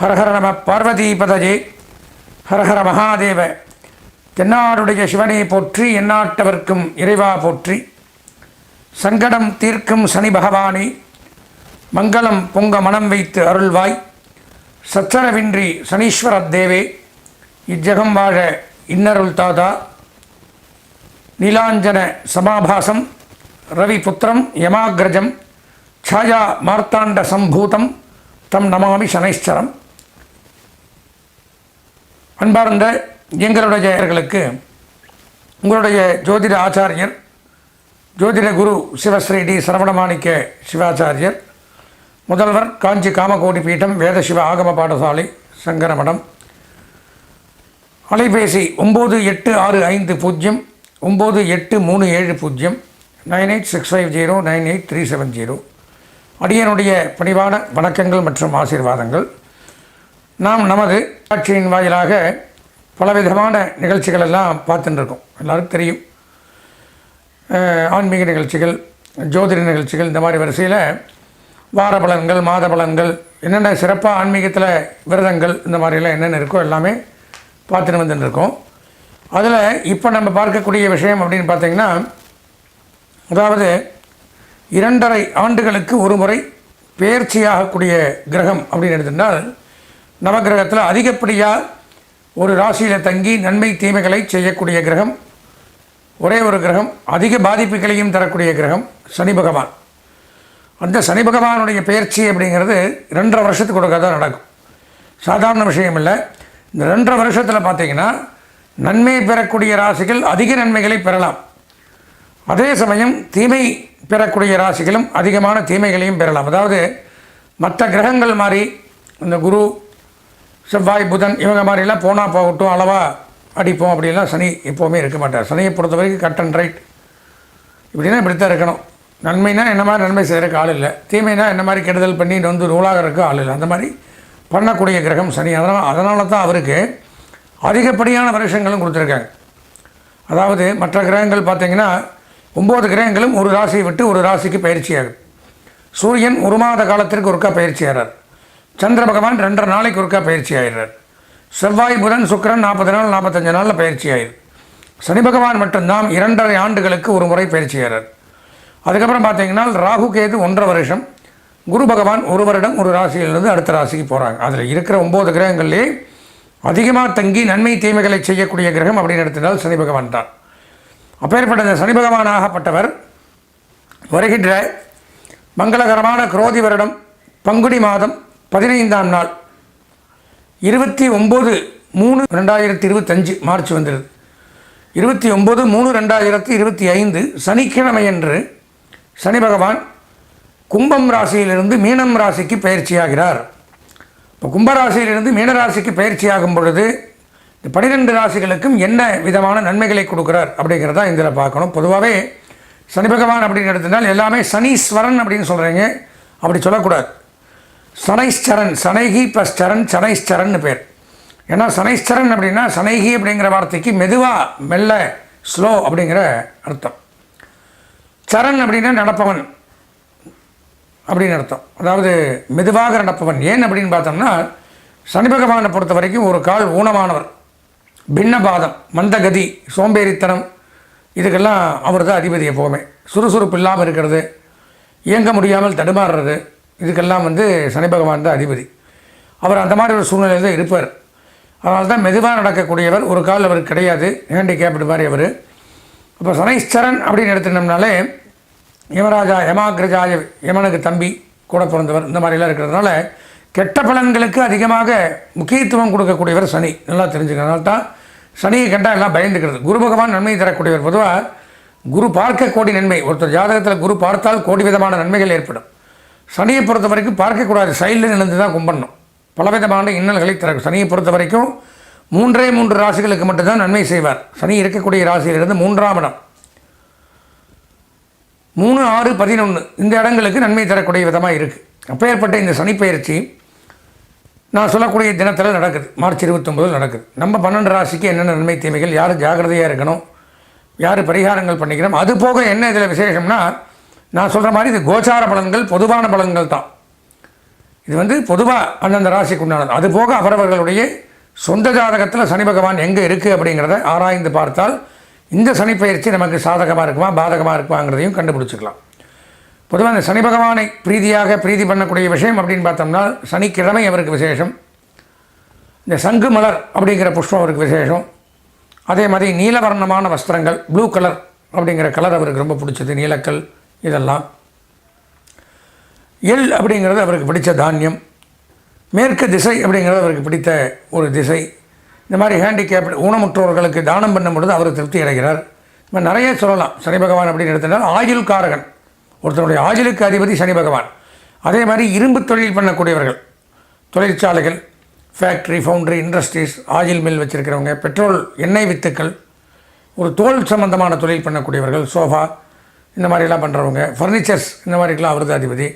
ஹரஹர நம பார்வதிபதஜே. ஹரஹர மகாதேவ. தென்னாடுடைய சிவனை போற்றி எந்நாட்டவர்க்கும் இறைவா போற்றி. சங்கடம் தீர்க்கும் சனி பகவானே மங்களம் பொங்க மனம் வைத்து அருள்வாய். சச்சரவின்றி சனீஸ்வர தேவே இஜகம் வாழ இன்னருள் தாதா. நீலாஞ்சன சமாபாசம் ரவிபுத்திரம் யமாகிரஜம் ఛాయా மார்த்தாண்ட சம்பூதம் தம் நமாமி శనైశ్చరం அன்பார்ந்த எங்களுடைய ஜெயர்களுக்கு உங்களுடைய ஜோதிட ஆச்சாரியர் ஜோதிட குரு சிவஸ்ரீ டி சரவணமாணிக்க சிவாச்சாரியர் முதல்வர் காஞ்சி காமகோடி பீட்டம் வேதசிவ ஆகம பாடசாலை சங்கரமடம். அலைபேசி ஒம்பது எட்டு ஆறு ஐந்து பூஜ்ஜியம் ஒம்பது எட்டு மூணு ஏழு பூஜ்ஜியம் nine eight six five zero nine eight three seven zero. அடியனுடைய பணிவான வணக்கங்கள் மற்றும் ஆசீர்வாதங்கள். நாம் நமது காட்சியின் வாயிலாக பலவிதமான நிகழ்ச்சிகள் எல்லாம் பார்த்துட்டுருக்கோம். எல்லாருக்கும் தெரியும். ஆன்மீக நிகழ்ச்சிகள் ஜோதிட நிகழ்ச்சிகள் இந்த மாதிரி வரிசையில் வார பலன்கள் மாத பலன்கள் என்னென்ன சிறப்பாக ஆன்மீகத்தில் விரதங்கள் இந்த மாதிரிலாம் என்னென்ன இருக்கோ எல்லாமே பார்த்துட்டு வந்துட்டு இருக்கோம் அதில் இப்போ நம்ம பார்க்கக்கூடிய விஷயம் அப்படின்னு பார்த்திங்கன்னா அதாவது இரண்டரை ஆண்டுகளுக்கு ஒரு முறை பெயர்ச்சியாகக்கூடிய கிரகம் அப்படின்னு எடுத்துட்டால் நவகிரகத்தில் அதிகப்படியாக ஒரு ராசியில் தங்கி நன்மை தீமைகளை செய்யக்கூடிய கிரகம் ஒரே ஒரு கிரகம் அதிக பாதிப்புகளையும் தரக்கூடிய கிரகம் சனி பகவான். அந்த சனி பகவானுடைய பெயர்ச்சி அப்படிங்கிறது ரெண்டரை வருஷத்துக்கு ஒருக்க தான் நடக்கும். சாதாரண விஷயம் இல்லை. இந்த ரெண்டரை வருஷத்தில் பார்த்தீங்கன்னா நன்மை பெறக்கூடிய ராசிகள் அதிக நன்மைகளை பெறலாம். அதே சமயம் தீமை பெறக்கூடிய ராசிகளும் அதிகமான தீமைகளையும் பெறலாம். அதாவது மற்ற கிரகங்கள் மாதிரி இந்த குரு செவ்வாய் புதன் இவங்க மாதிரிலாம் போனால் போகட்டும் அளவாக அடிப்போம் அப்படிலாம் சனி எப்போவுமே இருக்க மாட்டார். சனியை பொறுத்த வரைக்கும் கட் அண்ட் ரைட் இப்படின்னா இப்படி தான் இருக்கணும். நன்மைனா என்ன மாதிரி நன்மை செய்கிறக்கு ஆள் இல்லை. தீமைனா என்ன மாதிரி கெடுதல் பண்ணி வந்து நூலாகிறதுக்கு ஆள் இல்லை. அந்த மாதிரி பண்ணக்கூடிய கிரகம் சனி. அதனால் அதனால தான் அவருக்கு அதிகப்படியான வருஷங்களும் கொடுத்துருக்காங்க. அதாவது மற்ற கிரகங்கள் பார்த்தீங்கன்னா ஒம்பது கிரகங்களும் ஒரு ராசியை விட்டு ஒரு ராசிக்கு பயிற்சியாகும். சூரியன் ஒரு மாத காலத்திற்கு ஒருக்கா பயிற்சி ஆகிறார் சந்திர பகவான் ரெண்டரை நாளைக்கு ஒருக்கா பயிற்சி ஆயிடுறார். செவ்வாய் புதன் சுக்கிரன் நாற்பது நாள் நாற்பத்தஞ்சு நாளில் பயிற்சி ஆயிரு. சனி பகவான் மட்டும்தான் இரண்டரை ஆண்டுகளுக்கு ஒரு முறை பயிற்சி ஆகிறார் அதுக்கப்புறம் பார்த்தீங்கன்னா ராகு கேது ஒன்றரை வருஷம் குரு பகவான் ஒரு வருடம் ஒரு ராசியிலிருந்து அடுத்த ராசிக்கு போகிறாங்க அதில் இருக்கிற ஒம்பது கிரகங்கள்லேயே அதிகமாக தங்கி நன்மை தீமைகளை செய்யக்கூடிய கிரகம் அப்படின்னு எடுத்திருந்தால் சனி பகவான் தான். அப்பேற்பட்ட இந்த சனி பகவானாகப்பட்டவர் வருகின்ற மங்களகரமான குரோதி வருடம் பங்குனி மாதம் பதினைந்தாம் நாள் இருபத்தி ஒம்பது மூணு ரெண்டாயிரத்தி இருபத்தஞ்சு மார்ச் வந்துடுது இருபத்தி ஒம்பது மூணு ரெண்டாயிரத்தி இருபத்தி ஐந்து சனிக்கிழமையன்று சனி பகவான் கும்பம் ராசியிலிருந்து மீனம் ராசிக்கு பயிற்சியாகிறார். இப்போ கும்பராசியிலிருந்து மீனராசிக்கு பயிற்சியாகும் பொழுது இந்த பனிரெண்டு ராசிகளுக்கும் என்ன விதமான நன்மைகளை கொடுக்குறார் அப்படிங்கிறத இதில் பார்க்கணும். பொதுவாகவே சனி பகவான் அப்படின்னு எடுத்திருந்தால் எல்லாமே சனீஸ்வரன் அப்படின்னு சொல்கிறீங்க அப்படி சொல்லக்கூடாது. சனைஸ்சரன் சனைகி ப்ளஸ் சரண் சனைஸ்சரன் பேர். ஏன்னா சனைஸ்சரன் அப்படின்னா சனைகி அப்படிங்கிற வார்த்தைக்கு மெதுவாக மெல்ல ஸ்லோ அப்படிங்கிற அர்த்தம். சரண் அப்படின்னா நடப்பவன் அப்படின்னு அர்த்தம். அதாவது மெதுவாக நடப்பவன். ஏன் அப்படின்னு பார்த்தோம்னா சனி பகவானை பொறுத்த வரைக்கும் ஒரு கால் ஊனமானவர். பின்னபாதம் மந்தகதி சோம்பேறித்தனம் இதுக்கெல்லாம் அவர் தான் அதிபதி எப்போவுமே. சுறுசுறுப்பு இல்லாமல் இருக்கிறது இயங்க முடியாமல் தடுமாறுறது இதுக்கெல்லாம் வந்து சனி பகவான் தான் அதிபதி. அவர் அந்த மாதிரி ஒரு சூழ்நிலையில் தான் இருப்பார். அதனால தான் மெதுவாக நடக்கக்கூடியவர் ஒரு கால் அவருக்கு கிடையாது ஹேண்டிகேப்டு மாதிரி அவர். அப்போ சனைஸ்வரன் அப்படின்னு எடுத்துட்டோம்னாலே யமராஜா யமாகிரஜாய யமனுக்கு தம்பி கூட பிறந்தவர் இந்த மாதிரிலாம் இருக்கிறதுனால கெட்ட பலன்களுக்கு அதிகமாக முக்கியத்துவம் கொடுக்கக்கூடியவர் சனி. நல்லா தெரிஞ்சுக்கிறதுனால தான் சனியை கண்டால் எல்லாம் பயந்துக்கிறது. குரு பகவான் நன்மை தரக்கூடியவர். பொதுவாக குரு பார்க்க கோடி நன்மை. ஒருத்தர் ஜாதகத்தில் குரு பார்த்தால் கோடி விதமான நன்மைகள் ஏற்படும். சனியை பொறுத்த வரைக்கும் பார்க்கக்கூடாது. சைடில் நின்று தான் கும்பிடணும். பலவிதமான இன்னல்களை தரும் சனியை பொறுத்த வரைக்கும் மூன்றே மூன்று ராசிகளுக்கு மட்டும்தான் நன்மை செய்வார். சனி இருக்கக்கூடிய ராசியிலிருந்து மூன்றாம் இடம். மூணு ஆறு பதினொன்று இந்த இடங்களுக்கு நன்மை தரக்கூடிய விதமாக இருக்குது அப்பேற்பட்ட இந்த சனிப்பெயர்ச்சி நான் சொல்லக்கூடிய தினத்தில் நடக்குது. மார்ச் இருபத்தொம்போதில் நடக்குது. நம்ம பன்னெண்டு ராசிக்கு என்னென்ன நன்மை தீமைகள் யார் ஜாக்கிரதையாக இருக்கணும் யார் பரிகாரங்கள் பண்ணிக்கிறோம் அது போக என்ன இதில் விசேஷம்னா நான் சொல்கிற மாதிரி இது கோச்சார பலன்கள் பொதுவான பலன்கள் தான். இது வந்து பொதுவாக அந்தந்த ராசிக்கு உண்டானது. அதுபோக அவரவர்களுடைய சொந்த ஜாதகத்தில் சனி பகவான் எங்கே இருக்குது அப்படிங்கிறத ஆராய்ந்து பார்த்தால் இந்த சனி நமக்கு சாதகமாக இருக்குமா பாதகமாக இருக்குமாங்கிறதையும் கண்டுபிடிச்சிக்கலாம். பொதுவாக இந்த சனி பகவானை பிரீதியாக பிரீதி பண்ணக்கூடிய விஷயம் அப்படின்னு பார்த்தோம்னா சனிக்கிழமை அவருக்கு விசேஷம். இந்த சங்கு மலர் அப்படிங்கிற புஷ்பம் அவருக்கு விசேஷம். அதே மாதிரி நீலவர்ணமான வஸ்திரங்கள் ப்ளூ கலர் அப்படிங்கிற கலர் அவருக்கு ரொம்ப பிடிச்சது நீலக்கல். இதெல்லாம். எள் அப்படிங்கிறது அவருக்கு பிடித்த தானியம். மேற்கு திசை அப்படிங்கிறது அவருக்கு பிடித்த ஒரு திசை. இந்த மாதிரி ஹேண்டிகேப் ஊனமுற்றோர்களுக்கு தானம் பண்ணும் பொழுது அவர் திருப்தி அடைகிறார். இப்போ நிறைய சொல்லலாம். சனி பகவான் அப்படின்னு எடுத்தால் ஆயுள் காரகன் ஒருத்தருடைய ஆயுளுக்கு அதிபதி சனி பகவான். அதே மாதிரி இரும்பு தொழில் பண்ணக்கூடியவர்கள். தொழிற்சாலைகள் factory foundry industries oil mill வச்சுருக்கிறவங்க petrol எண்ணெய் வித்துக்கள். ஒரு தோல் சம்பந்தமான தொழில் பண்ணக்கூடியவர்கள் சோஃபா இந்த மாதிரிலாம் பண்ணுறவங்க ஃபர்னிச்சர்ஸ் இந்த மாதிரிக்கெலாம் அவரது அதிபதி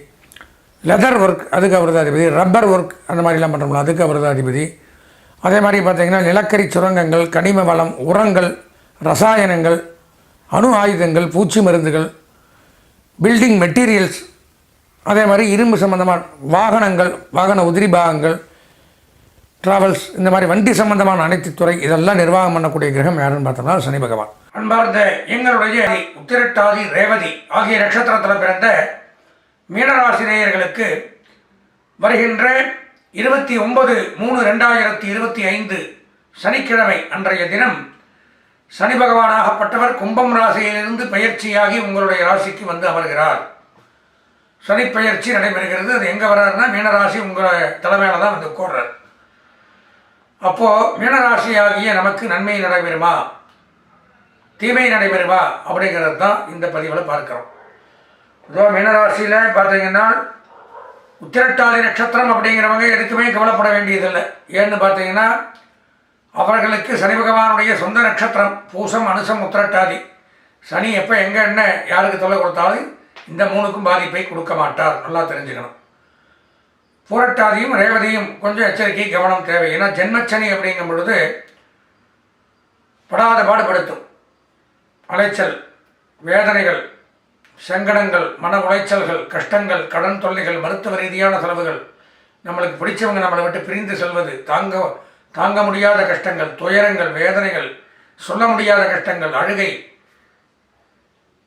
லெதர் ஒர்க் அதுக்கு அவரது அதிபதி ரப்பர் ஒர்க் அந்த மாதிரிலாம் பண்ணுறோம்ல அதுக்கு அவரது அதிபதி அதே மாதிரி பார்த்திங்கன்னா நிலக்கரி சுரங்கங்கள் கனிம வளம் உரங்கள் ரசாயனங்கள் அணு ஆயுதங்கள் பூச்சி மருந்துகள் பில்டிங் மெட்டீரியல்ஸ் அதே மாதிரி இரும்பு சம்பந்தமான வாகனங்கள் வாகன உதிரி பாகங்கள் டிராவல்ஸ் இந்த மாதிரி வண்டி சம்பந்தமான அனைத்து துறை இதெல்லாம் நிர்வாகம் பண்ணக்கூடிய கிரகம் யாருன்னு பார்த்தோம்னா சனி பகவான். அன்பார்ந்த எங்களுடைய உத்திரட்டாதி ரேவதி ஆகிய நட்சத்திரத்தில் பிறந்த மீனராசிரியர்களுக்கு வருகின்ற இருபத்தி ஒன்பது மூணு ரெண்டாயிரத்தி இருபத்தி ஐந்து சனிக்கிழமை அன்றைய தினம் சனி பகவானாகப்பட்டவர் கும்பம் ராசியிலிருந்து பயிற்சியாகி உங்களுடைய ராசிக்கு வந்து அமர்கிறார். சனி பயிற்சி நடைபெறுகிறது. அது எங்கே வர்றாருன்னா மீனராசி உங்களை தலைமையில தான் வந்து கோடுறார் அப்போது மீனராசியாகிய நமக்கு நன்மை நடைபெறுமா தீமை நடைபெறுமா அப்படிங்கிறது தான் இந்த பதிவில் பார்க்குறோம். இதோ மீனராசியில் பார்த்தீங்கன்னா உத்திரட்டாதி நட்சத்திரம் அப்படிங்கிறவங்க எதுக்குமே கவலைப்பட வேண்டியதில்லை. ஏன்னு பார்த்தீங்கன்னா அவர்களுக்கு சனி பகவானுடைய சொந்த நட்சத்திரம் பூசம் அனுசம் உத்திரட்டாதி. சனி எப்போ எங்கே என்ன யாருக்கு தொல்லை கொடுத்தாலும் இந்த மூணுக்கும் பாதிப்பை கொடுக்க மாட்டார். நல்லா தெரிஞ்சுக்கணும். பூரட்டாதியும் ரேவதியும் கொஞ்சம் எச்சரிக்கை கவனம் தேவை. ஏன்னா ஜென்மச்சனி அப்படிங்கும் பொழுது படாத பாடுபடுத்தும். அலைச்சல் வேதனைகள் சங்கடங்கள் மன உளைச்சல்கள் கஷ்டங்கள் கடன் தொல்லைகள் மருத்துவ ரீதியான செலவுகள். நம்மளுக்கு பிடிச்சவங்க நம்மளை விட்டு பிரிந்து செல்வது தாங்க தாங்க முடியாத கஷ்டங்கள் துயரங்கள் வேதனைகள் சொல்ல முடியாத கஷ்டங்கள் அழுகை.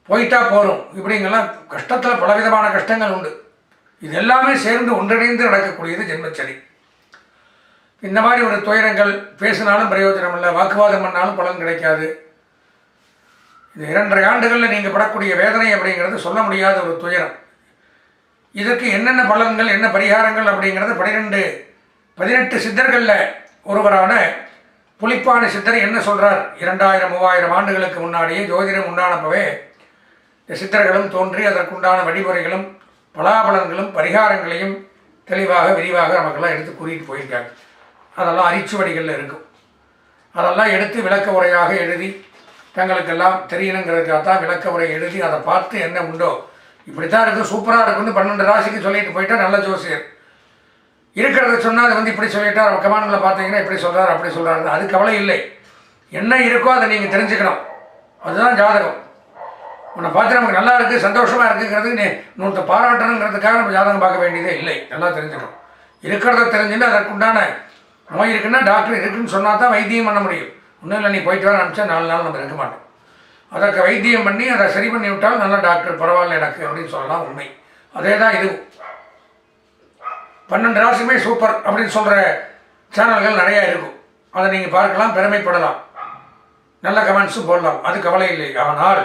போயிட்டா போகிறோம் இப்படிங்கெல்லாம் கஷ்டத்தில் பலவிதமான கஷ்டங்கள் உண்டு. இது எல்லாமே சேர்ந்து ஒன்றிணைந்து நடக்கக்கூடியது ஜென்மச்சனி இந்த மாதிரி ஒரு துயரங்கள் பேசினாலும் பிரயோஜனம் இல்லை வாக்குவாதம் பண்ணாலும் பலன் கிடைக்காது. இந்த இரண்டரை ஆண்டுகளில் நீங்கள் படக்கூடிய வேதனை அப்படிங்கிறது சொல்ல முடியாத ஒரு துயரம். இதற்கு என்னென்ன பலன்கள் என்ன பரிகாரங்கள் அப்படிங்கிறது பனிரெண்டு பதினெட்டு சித்தர்களில் ஒருவரான புலிப்பான சித்தர் என்ன சொல்கிறார் இரண்டாயிரம் மூவாயிரம் ஆண்டுகளுக்கு முன்னாடியே ஜோதிடம் உண்டானப்பவே இந்த சித்தர்களும் தோன்றி அதற்குண்டான வழிமுறைகளும் பலாபலன்களும் பரிகாரங்களையும் தெளிவாக விரிவாக நமக்கெல்லாம் எடுத்து கூறிட்டு போயிருக்காங்க. அதெல்லாம் அரிச்சுவடிகளில் இருக்கும். அதெல்லாம் எடுத்து விளக்க உரையாக எழுதி தங்களுக்கெல்லாம் தெரியணுங்கிறதுக்காக தான் விளக்க உரை எழுதி அதை பார்த்து என்ன உண்டோ இப்படி தான் இருக்குது சூப்பராக இருக்குன்னு பன்னெண்டு ராசிக்கு சொல்லிட்டு போயிட்டா நல்ல ஜோசியர். இருக்கிறத சொன்னால் அது வந்து இப்படி சொல்லிட்டார் கமாண்டில் பார்த்தீங்கன்னா இப்படி சொல்கிறார் அப்படி சொல்கிறாரு அது கவலை இல்லை. என்ன இருக்கோ அதை நீங்கள் தெரிஞ்சுக்கணும். அதுதான் ஜாதகம். உன்னை பார்த்து நமக்கு நல்லா இருக்குது சந்தோஷமாக இருக்குங்கிறதுக்கு நீ இன்னொருத்த பாராட்டணுங்கிறதுக்காக நம்ம ஜாதகம் பார்க்க வேண்டியதே இல்லை. நல்லா தெரிஞ்சுக்கணும். இருக்கிறத தெரிஞ்சுன்னு அதற்குண்டான நோய் இருக்குன்னா டாக்டர் இருக்குன்னு சொன்னால் தான் வைத்தியம் பண்ண முடியும். ஒன்றும் இல்லை நீ போயிட்டு வர அனுப்பிச்சா நாலு நாள் நம்ம இருக்க மாட்டோம். அதற்கு வைத்தியம் பண்ணி அதை சரி பண்ணி விட்டால் நல்லா டாக்டர் பரவாயில்ல எனக்கு அப்படின்னு சொல்லலாம் உண்மை. அதே தான் இதுவும். பன்னெண்டு ராசியுமே சூப்பர் அப்படின்னு சொல்கிற சேனல்கள் நிறையா இருக்கும். அதை நீங்கள் பார்க்கலாம் பெருமைப்படலாம். நல்ல கமெண்ட்ஸும் போடலாம். அது கவலை இல்லை. ஆனால்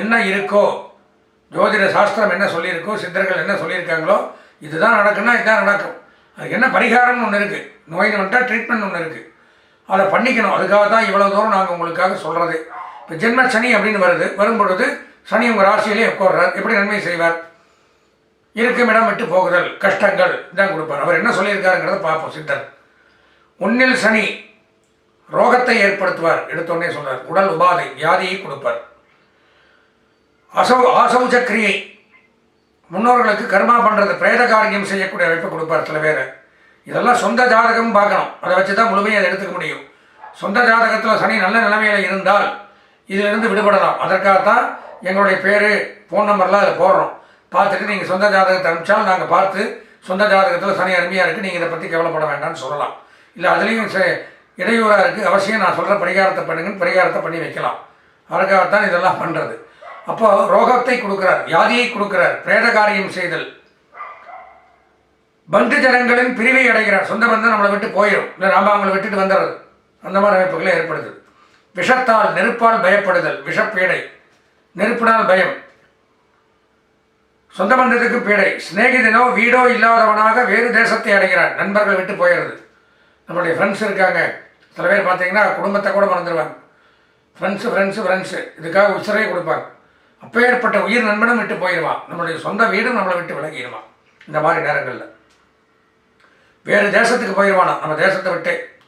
என்ன இருக்கோ ஜோதிட சாஸ்திரம் என்ன சொல்லியிருக்கோ சித்தர்கள் என்ன சொல்லியிருக்காங்களோ இதுதான் நடக்குன்னா இதுதான் நடக்கும். அதுக்கு என்ன பரிகாரம்னு ஒன்று இருக்குது நோயின்னு வந்துட்டால் ட்ரீட்மெண்ட் ஒன்று இருக்குது அதை பண்ணிக்கணும். அதுக்காக தான் இவ்வளோ தூரம் நாங்கள் உங்களுக்காக சொல்கிறது இப்போ ஜென்ம சனி அப்படின்னு வருது. வரும் பொழுது சனி உங்கள் ராசியிலே உட்கார்றார். எப்படி நன்மை செய்வார்? இருக்கும் இடம் விட்டு போகுதல் கஷ்டங்கள் தான் கொடுப்பார். அவர் என்ன சொல்லியிருக்காருங்கிறத பார்ப்போம் சித்தர். ஒன்னில் சனி ரோகத்தை ஏற்படுத்துவார் எடுத்தோடனே சொல்றார். உடல் உபாதை வியாதியை கொடுப்பார். அசௌ ஆசௌச்ச கிரியை முன்னோர்களுக்கு கர்மா பண்ணுறது பிரேத காரியம் செய்யக்கூடிய அமைப்பை கொடுப்பார் சில பேர். இதெல்லாம் சொந்த ஜாதகம் பார்க்கணும். அதை வச்சு தான் முழுமையை அதை எடுத்துக்க முடியும். சொந்த ஜாதகத்தில் சனி நல்ல நிலைமையில் இருந்தால் இதிலிருந்து விடுபடலாம். அதற்காகத்தான் எங்களுடைய பேர் ஃபோன் நம்பர்லாம் அதில் போடுறோம். பார்த்துட்டு நீங்கள் சொந்த ஜாதகத்தை அனுப்பிச்சால் நாங்கள் பார்த்து சொந்த ஜாதகத்தில் சனி அருமையாக இருக்குது நீங்கள் இதை பற்றி கவலைப்பட வேண்டாம்னு சொல்லலாம். இல்லை அதுலேயும் இடையூறாக இருக்குது அவசியம் நான் சொல்கிற பரிகாரத்தை பண்ணுங்கன்னு பரிகாரத்தை பண்ணி வைக்கலாம். அதற்காகத்தான் இதெல்லாம் பண்ணுறது அப்போ ரோகத்தை கொடுக்கிறார் வியாதியை கொடுக்கிறார் பிரேத காரியம் செய்தல். பந்து ஜனங்களின் பிரிவை அடைகிறார். சொந்த பந்தம் நம்மளை விட்டு போயிடும். இல்லை நாம அவங்களை விட்டுட்டு வந்துடுறது. அந்த மாதிரி அமைப்புகளை ஏற்படுது. விஷத்தால் நெருப்பால் பயப்படுதல் விஷப்பீடை. நெருப்பினால் பயம். சொந்த பந்தத்துக்கு பீடை. சிநேகிதனோ வீடோ இல்லாதவனாக வேறு தேசத்தை அடைகிறான் நண்பர்கள் விட்டு போயிடுறது. நம்மளுடைய ஃப்ரெண்ட்ஸ் இருக்காங்க. சில பேர் பார்த்தீங்கன்னா குடும்பத்தை கூட மறந்துடுவாங்க. ஃப்ரெண்ட்ஸு ஃப்ரெண்ட்ஸு ஃப்ரெண்ட்ஸு இதுக்காக உசிரை கொடுப்பாங்க. அப்பேற்பட்ட உயிர் நண்பனும் விட்டு போயிடுவான் நம்மளுடைய சொந்த வீடும் நம்மளை விட்டு விலகிடுவான் இந்த மாதிரி நேரங்களில். வேறு தேசத்துக்கு போயிடுவானா நம்ம தேசத்தை விட்டு.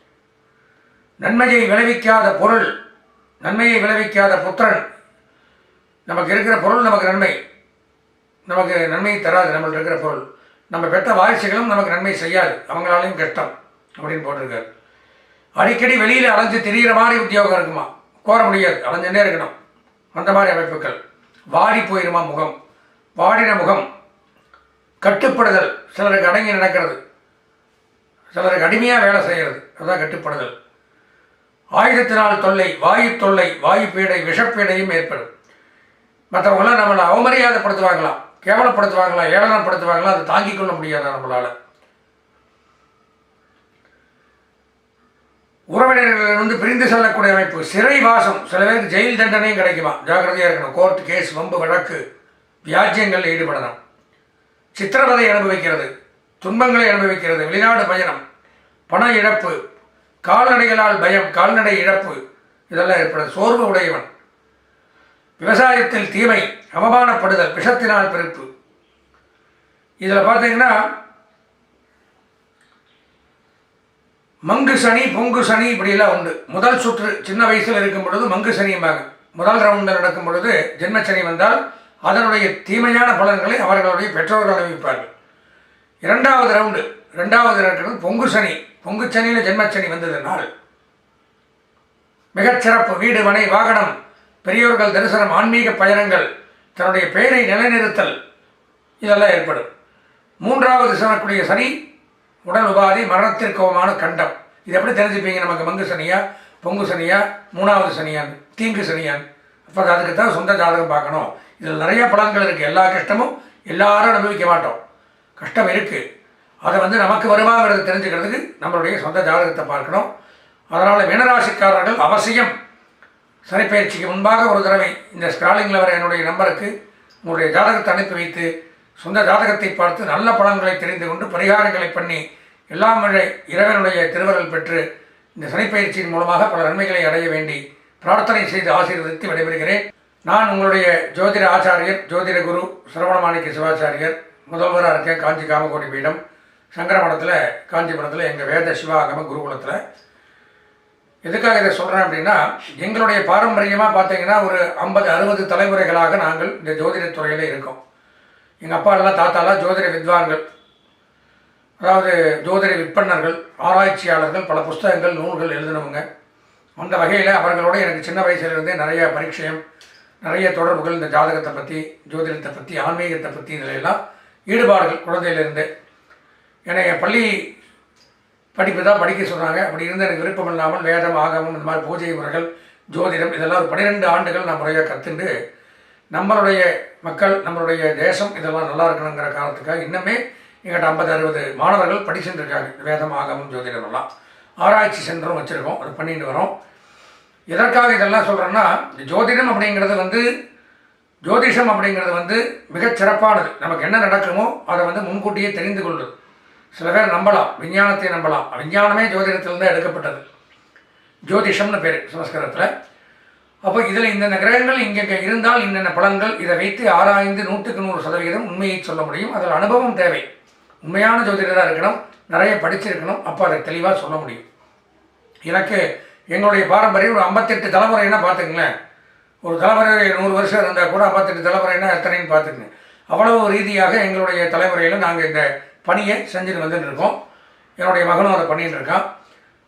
நன்மையை விளைவிக்காத பொருள் நன்மையை விளைவிக்காத புத்திரன். நமக்கு இருக்கிற பொருள் நமக்கு நன்மை. நமக்கு நன்மையை தராது நம்மள்ட்ட இருக்கிற பொருள். நம்ம பெற்ற வாரிசுகளும் நமக்கு நன்மை செய்யாது. அவங்களாலையும் கஷ்டம் அப்படின்னு போட்டிருக்காரு. அடிக்கடி வெளியில் அலைஞ்சு திரிகிற மாதிரி உத்தியோகம் இருக்குமா? கோர முடியாது. அலைஞ்சுட்டே இருக்கணும். அந்த மாதிரி அமைப்புகள். வாடி போயிருமா முகம்? வாடின முகம் கட்டுப்படுதல். சிலருக்கு அடங்கி நடக்கிறது. சிலருக்கு அடிமையாக வேலை செய்கிறது. அதுதான் கட்டுப்படுதல். ஆயுதத்தினால் தொல்லை வாயு தொல்லை வாயு பீடை விஷப்பீடையும் ஏற்படும். மற்றவங்களாம் நம்மளை அவமரியாதைப்படுத்துவாங்களாம். கேவலப்படுத்துவாங்களா ஏளனப்படுத்துவாங்களா அதை தாங்கிக் கொள்ள முடியாதா நம்மளால்? உறவினர்கள் வந்து பிரிந்து செல்லக்கூடிய அமைப்பு. சிறைவாசம். சில பேருக்கு ஜெயில் தண்டனையும் கிடைக்குமா ஜாக்கிரதையாக இருக்கணும். கோர்ட் கேஸ் வம்பு வழக்கு வியாஜ்யங்களில் ஈடுபடணும் சித்திரவதை அனுபவிக்கிறது. துன்பங்களை அனுபவிக்கிறது. வெளிநாடு பயணம். பண இழப்பு. கால்நடைகளால் பயம். கால்நடை இழப்பு. இதெல்லாம் ஏற்படுது. சோர்வு உடையவன். விவசாயத்தில் தீமை. அவமானப்படுதல். விஷத்தினால் பிறப்பு இதில் பார்த்தீங்கன்னா மங்கு சனி பொங்கு சனி இப்படியெல்லாம் உண்டு. முதல் சுற்று சின்ன வயசில் இருக்கும் பொழுது மங்கு சனியும்பாங்க முதல் ரவுண்டில் நடக்கும் பொழுது ஜென்மச்சனி வந்தால் அதனுடைய தீமையான பலன்களை அவர்களுடைய பெற்றோர்கள் அறிவிப்பார்கள். இரண்டாவது ரவுண்டு ரெண்டாவது இருக்கிறது பொங்கு சனி. பொங்கு சனியில் ஜென்மச்சனி வந்ததுனால் மிகச்சிறப்பு வீடு மனை வாகனம் பெரியோர்கள் தரிசனம் ஆன்மீக பயணங்கள் தன்னுடைய பெயரை நிலைநிறுத்தல் இதெல்லாம் ஏற்படும். மூன்றாவது சனக்குரிய சனி உடல் உபாதி மரணத்திற்குமான கண்டம். இது எப்படி தெரிஞ்சுப்பீங்க நமக்கு மங்கு சனியா பொங்கு சனியா மூணாவது சனியான் தீங்கு சனியான் அப்போ அதுக்கு தான் சொந்த ஜாதகம் பார்க்கணும். இதில் நிறைய பலன்கள் இருக்குது எல்லா கஷ்டமும் எல்லாரும் அனுபவிக்க மாட்டோம். கஷ்டம் இருக்குது அதை வந்து நமக்கு வருமாங்கிறது தெரிஞ்சுக்கிறதுக்கு நம்மளுடைய சொந்த ஜாதகத்தை பார்க்கணும். அதனால் மீனராசிக்காரர்கள் அவசியம். சனிப்பயிற்சிக்கு முன்பாக ஒரு தடவை இந்த ஸ்க்ராலிங்கில் வர என்னுடைய நம்பருக்கு உங்களுடைய ஜாதகத்தை அனுப்பி வைத்து சொந்த ஜாதகத்தை பார்த்து நல்ல பலன்களை தெரிந்து கொண்டு பரிகாரங்களை பண்ணி எல்லாம் மழை இறைவனுடைய திருவருள் பெற்று இந்த சனிப்பயிற்சியின் மூலமாக பல நன்மைகளை அடைய வேண்டி பிரார்த்தனை செய்து ஆசீர்வதித்து விடைபெறுகிறேன். நான் உங்களுடைய ஜோதிட ஆச்சாரியர் ஜோதிட குரு சரவணமாணிக்க சிவாச்சாரியர் முதல்வராக இருக்கேன் காஞ்சி காமகோடி பீடம் சங்கரமடத்தில் காஞ்சிபுரத்தில் எங்கள் வேத சிவாகம குருகுலத்தில். எதுக்காக இதை சொல்கிறேன் அப்படின்னா எங்களுடைய பாரம்பரியமாக பார்த்தீங்கன்னா ஒரு ஐம்பது அறுபது தலைமுறைகளாக நாங்கள் இந்த ஜோதிடத் துறையில் இருக்கோம். எங்கள் அப்பா தாத்தாலாம் ஜோதிட வித்வான்கள். அதாவது ஜோதிட விற்பனர்கள் ஆராய்ச்சியாளர்கள் பல புஸ்தகங்கள் நூல்கள் எழுதினவங்க. அந்த வகையில் அவர்களோட எனக்கு சின்ன வயசுலேருந்தே நிறைய பரீட்சயம் நிறைய தொடர்புகள் இந்த ஜாதகத்தை பற்றி ஜோதிடத்தை பற்றி ஆன்மீகத்தை பற்றி இதில் எல்லாம் ஈடுபாடுகள் குழந்தையிலேருந்து என்னை பள்ளி படிப்பு தான் படிக்க சொன்னாங்க. அப்படி இருந்து எனக்கு விருப்பம் இல்லாமல் வேதம் ஆகமம் இந்த மாதிரி பூஜை முறைகள் ஜோதிடம் இதெல்லாம் ஒரு பன்னிரெண்டு ஆண்டுகள் நான் முறையாக கற்றுண்டு நம்மளுடைய மக்கள் நம்மளுடைய தேசம் இதெல்லாம் நல்லா இருக்கணுங்கிற காரணத்துக்காக இன்னுமே எங்கிட்ட ஐம்பது அறுபது மாணவர்கள் படி இருக்காங்க. வேதம் ஆகமும் ஜோதிடமெல்லாம் ஆராய்ச்சி சென்றும் வச்சுருக்கோம். அது பண்ணிட்டு வரோம். எதற்காக இதெல்லாம் சொல்கிறேன்னா இந்த ஜோதிடம் அப்படிங்கிறது வந்து ஜோதிஷம் அப்படிங்கிறது வந்து மிகச் சிறப்பானது. நமக்கு என்ன நடக்குமோ அதை வந்து முன்கூட்டியே தெரிந்து கொள்ளுது. சில பேர் நம்பலாம். விஞ்ஞானத்தை நம்பலாம். விஞ்ஞானமே ஜோதிடத்திலிருந்து எடுக்கப்பட்டது. ஜோதிஷம்னு பேர் சமஸ்கிருதத்தில். அப்போ இதில் இந்தந்த கிரகங்கள் இங்கே இருந்தால் இன்னென்ன பலன்கள்? இதை வைத்து ஆராய்ந்து நூற்றுக்கு நூறு சதவிகிதம் உண்மையை சொல்ல முடியும். அதில் அனுபவம் தேவை. உண்மையான ஜோதிடராக இருக்கணும். நிறைய படிச்சிருக்கணும். அப்போ அதை தெளிவாக சொல்ல முடியும். எனக்கு எங்களுடைய பாரம்பரியம் ஒரு ஐம்பத்தெட்டு தலைமுறைன்னா பார்த்துங்களேன் ஒரு தலைமுறை நூறு வருஷம் இருந்தால் கூட ஐம்பத்தெட்டு தலைமுறைனா எத்தனைன்னு பார்த்துக்கங்க. அவ்வளவு ரீதியாக எங்களுடைய தலைமுறையில் நாங்கள் இந்த பணியை செஞ்சுட்டு வந்துட்டு இருக்கோம். என்னுடைய மகனும் அதை பண்ணிகிட்டு இருக்கான்.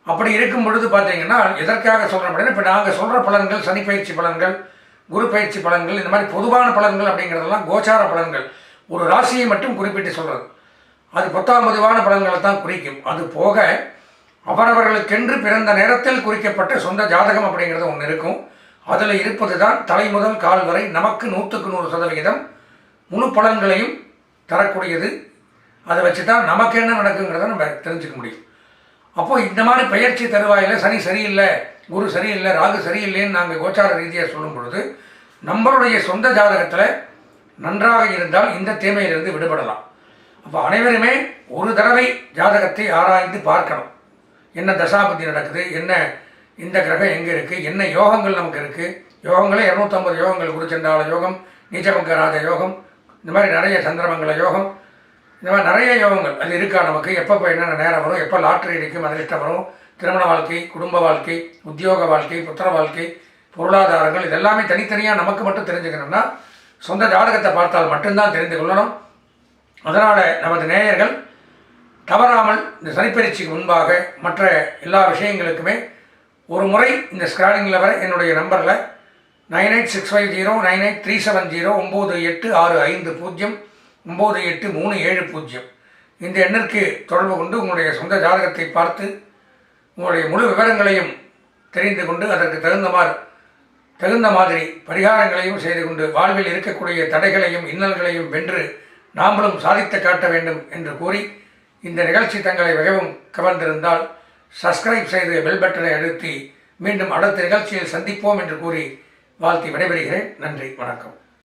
அப்படி இருக்கும் பொழுது பார்த்தீங்கன்னா எதற்காக சொல்கிறேன் அப்படின்னா இப்போ நாங்கள் சொல்கிற பலன்கள் சனி பயிற்சி பலன்கள் குரு பயிற்சி பலன்கள் இந்த மாதிரி பொதுவான பலன்கள் அப்படிங்கிறதெல்லாம் கோச்சார பலன்கள். ஒரு ராசியை மட்டும் குறிப்பிட்டு சொல்கிறது அது பத்தாம் பதிவான பலன்களை தான் குறிக்கும். அது போக அவரவர்களுக்கென்று பிறந்த நேரத்தில் குறிக்கப்பட்ட சொந்த ஜாதகம் அப்படிங்கிறது ஒன்று இருக்கும். அதில் இருப்பது தான் தலை முதல் கால் வரை நமக்கு நூற்றுக்கு நூறு சதவிகிதம் முழு பலன்களையும் தரக்கூடியது. அதை வச்சு தான் நமக்கு என்ன நடக்குங்கிறத நம்ம தெரிஞ்சுக்க முடியும். அப்போது இந்த மாதிரி பயிற்சி தருவாயில் சனி சரியில்லை குரு சரியில்லை ராகு சரியில்லைன்னு நாங்கள் கோச்சார ரீதியாக சொல்லும் பொழுது நம்மளுடைய சொந்த ஜாதகத்தில் நன்றாக இருந்தால் இந்த தீமையிலிருந்து விடுபடலாம். அப்போ அனைவருமே ஒரு தடவை ஜாதகத்தை ஆராய்ந்து பார்க்கணும். என்ன தசாபதி நடக்குது என்ன இந்த கிரகம் எங்கே இருக்குது என்ன யோகங்கள் நமக்கு இருக்குது யோகங்களே இரநூத்தம்பது யோகங்கள் குருச்சண்டால யோகம் நீச்சபங்க ராஜ யோகம் இந்த மாதிரி நிறைய சந்திரமங்கல யோகம் இந்த மாதிரி நிறைய யோகங்கள். அது இருக்கா நமக்கு? எப்போ என்னென்ன நேரம் வரும்? எப்போ லாட்ரி அடிக்கும்? அதிர்ஷ்டம் வரும். திருமண வாழ்க்கை குடும்ப வாழ்க்கை உத்தியோக வாழ்க்கை புத்திர வாழ்க்கை பொருளாதாரங்கள் இதெல்லாமே தனித்தனியாக நமக்கு மட்டும் தெரிஞ்சுக்கணும்னா சொந்த ஜாதகத்தை பார்த்தால் மட்டும்தான் தெரிந்து கொள்ளணும். அதனால் நமது நேயர்கள் தவறாமல் இந்த சனிப்பயிற்சிக்கு முன்பாக மற்ற எல்லா விஷயங்களுக்குமே ஒரு முறை இந்த ஸ்கிராலிங்கில் வர என்னுடைய நம்பரில் nine eight six five zero nine eight three seven zero ஒம்பது எட்டு ஆறு ஐந்து பூஜ்ஜியம் ஒம்பது எட்டு மூணு ஏழு பூஜ்ஜியம். இந்த எண்ணிற்கு தொடர்பு கொண்டு உங்களுடைய சொந்த ஜாதகத்தை பார்த்து உங்களுடைய முழு விவரங்களையும் தெரிந்து கொண்டு அதற்கு தகுந்தமாறு தகுந்த மாதிரி பரிகாரங்களையும் செய்து கொண்டு வாழ்வில் இருக்கக்கூடிய தடைகளையும் இன்னல்களையும் வென்று நாமளும் சாதித்து காட்ட வேண்டும் என்று கூறி இந்த நிகழ்ச்சி தங்களை மிகவும் கவர்ந்திருந்தால் சப்ஸ்கிரைப் செய்து பெல் பட்டனை அழுத்தி மீண்டும் அடுத்த நிகழ்ச்சியில் சந்திப்போம் என்று கூறி வாழ்த்தி விடைபெறுகிறேன். நன்றி வணக்கம்.